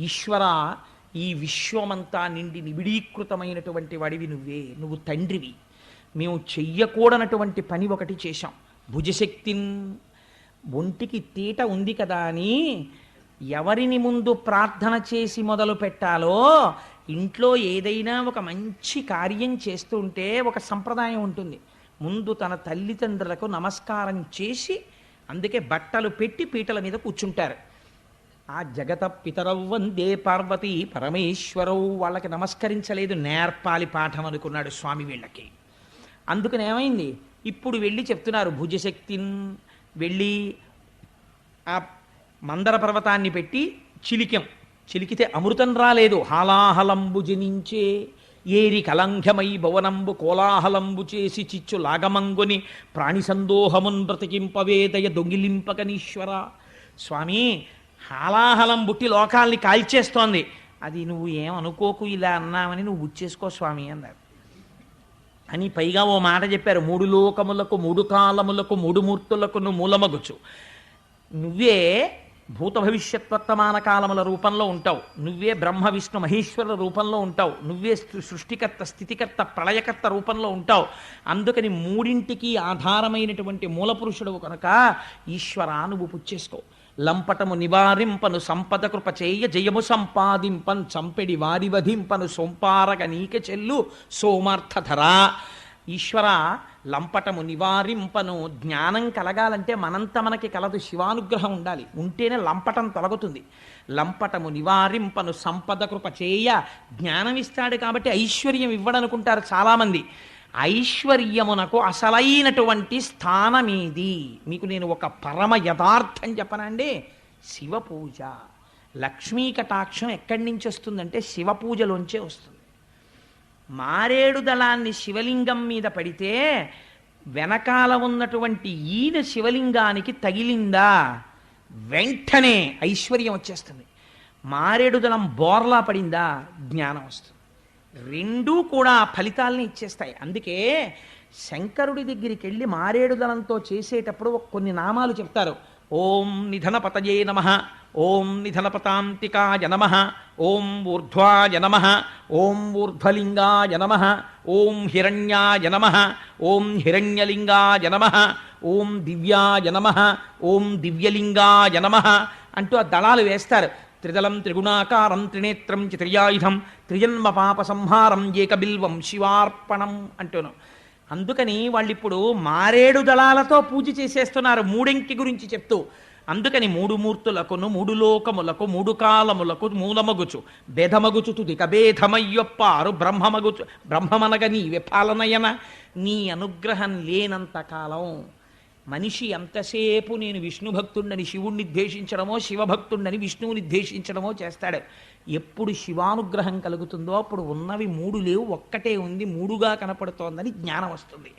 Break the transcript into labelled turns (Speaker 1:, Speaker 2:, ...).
Speaker 1: ఈశ్వర ఈ విశ్వమంతా నిండి నిబిడీకృతమైనటువంటి వాడివి నువ్వే నువ్వు తండ్రివి. మేము చెయ్యకూడనటువంటి పని ఒకటి చేశాం. భుజశక్తిన్ ఒంటికి తీట ఉంది కదా అని ఎవరిని ముందు ప్రార్థన చేసి మొదలు పెట్టాలో ఇంట్లో ఏదైనా ఒక మంచి కార్యం చేస్తుంటే ఒక సంప్రదాయం ఉంటుంది. ముందు తన తల్లిదండ్రులకు నమస్కారం చేసి అందుకే బట్టలు పెట్టి పీటల మీద కూర్చుంటారు. ఆ జగత పితరవ్వందే పార్వతి పరమేశ్వరవు వాళ్ళకి నమస్కరించలేదు నేర్పాలి పాఠం అనుకున్నాడు స్వామి వీళ్ళకి. అందుకని ఏమైంది? ఇప్పుడు వెళ్ళి చెప్తున్నారు భుజశక్తిన్ వెళ్ళి ఆ మందర పర్వతాన్ని పెట్టి చిలికెం. చిలికితే అమృతం రాలేదు. హాలాహలంబు జనించే ఏరి కలంఘమై భవనంబు కోలాహలంబు చేసి చిచ్చు లాగమంగుని ప్రాణి సందోహమున్ బ్రతికింపవేదయ దొంగిలింపకనీశ్వర. స్వామి హాలాహలం బుట్టి లోకాల్ని కాల్చేస్తోంది. అది నువ్వు ఏమనుకోకు ఇలా అన్నామని నువ్వు బుచ్చేసుకో స్వామి అన్నారు. అని పైగా ఓ మాట చెప్పారు. మూడు లోకములకు మూడు కాలములకు మూడు మూర్తులకు నువ్వు మూలమగుచు. నువ్వే భూత భవిష్యత్ వర్తమాన కాలముల రూపంలో ఉంటావు. నువ్వే బ్రహ్మ విష్ణు మహేశ్వరుల రూపంలో ఉంటావు. నువ్వే సృష్టికర్త స్థితికర్త ప్రళయకర్త రూపంలో ఉంటావు. అందుకని మూడింటికి ఆధారమైనటువంటి మూలపురుషుడు కనుక ఈశ్వరా నువ్వు పుచ్చేసుకోవు లంపటము నివారింపను సంపద కృప చేయ జయము సంపాదింపన్ చంపెడి వారి వధింపను సొంపారగ నీక చెల్లు సోమార్థధర. ఈశ్వర లంపటము నివారింపను జ్ఞానం కలగాలంటే మనంత మనకి కలదు శివానుగ్రహం ఉండాలి. ఉంటేనే లంపటం తొలగుతుంది. లంపటము నివారింపను సంపద కృప చేయ జ్ఞానం ఇస్తాడు కాబట్టి ఐశ్వర్యం ఇవ్వడనుకుంటారు చాలామంది. ఐశ్వర్యమునకు అసలైనటువంటి స్థానమేది. మీకు నేను ఒక పరమ యథార్థం చెప్పనండి. శివ పూజ లక్ష్మీ కటాక్షం ఎక్కడి నుంచి వస్తుందంటే శివ పూజలోంచే వస్తుంది. మారేడు దళాన్ని శివలింగం మీద పడితే వెనకాల ఉన్నటువంటి ఈయన శివలింగానికి తగిలిందా? వెంటనే ఐశ్వర్యం వచ్చేస్తుంది. మారేడు దళం బోర్లా పడిందా? జ్ఞానం వస్తుంది. రెండూ కూడా ఫలితాలని ఇచ్చేస్తాయి. అందుకే శంకరుడి దగ్గరికి వెళ్ళి మారేడుదలంతో చేసేటప్పుడు కొన్ని నామాలు చెప్తారు. ఓం నిధనపతయే నమ ఓం నిధనపతాంతికాయ నమ ఓం ఊర్ధ్వాయ నమ ఓం ఊర్ధ్వలింగాయ నమ ఓం హిరణ్యాయ నమ ఓం హిరణ్యలింగాయ నమ ఓం దివ్యాయ నమ ఓం దివ్యలింగాయ నమ అంటూ ఆ దళాలు వేస్తారు. త్రిదలం త్రిగుణాకారం త్రినేత్రం చిత్రయాయుధం త్రిజన్మ పాప సంహారం ఏకబిల్వం శివార్పణం అంటూను. అందుకని వాళ్ళు ఇప్పుడు మారేడు దళాలతో పూజ చేసేస్తున్నారు మూడెంకి గురించి చెప్తూ. అందుకని మూడు మూర్తులకును మూడు లోకములకు మూడు కాలములకు మూలమగుచు. భేదమగుచు తుదిక భేదమయ్యొప్పారు బ్రహ్మమగుచు బ్రహ్మమనగ నీవే పాలనయన. నీ అనుగ్రహం లేనంత కాలం మనిషి ఎంతసేపు నేను విష్ణు భక్తుండని శివుణ్ణి ద్వేషించడమో శివభక్తుండని విష్ణువుని ద్వేషించడమో చేస్తాడు. ఎప్పుడు శివానుగ్రహం కలుగుతుందో అప్పుడు ఉన్నవి మూడు లేవు ఒక్కటే ఉంది మూడుగా కనపడుతోందని జ్ఞానం వస్తుంది.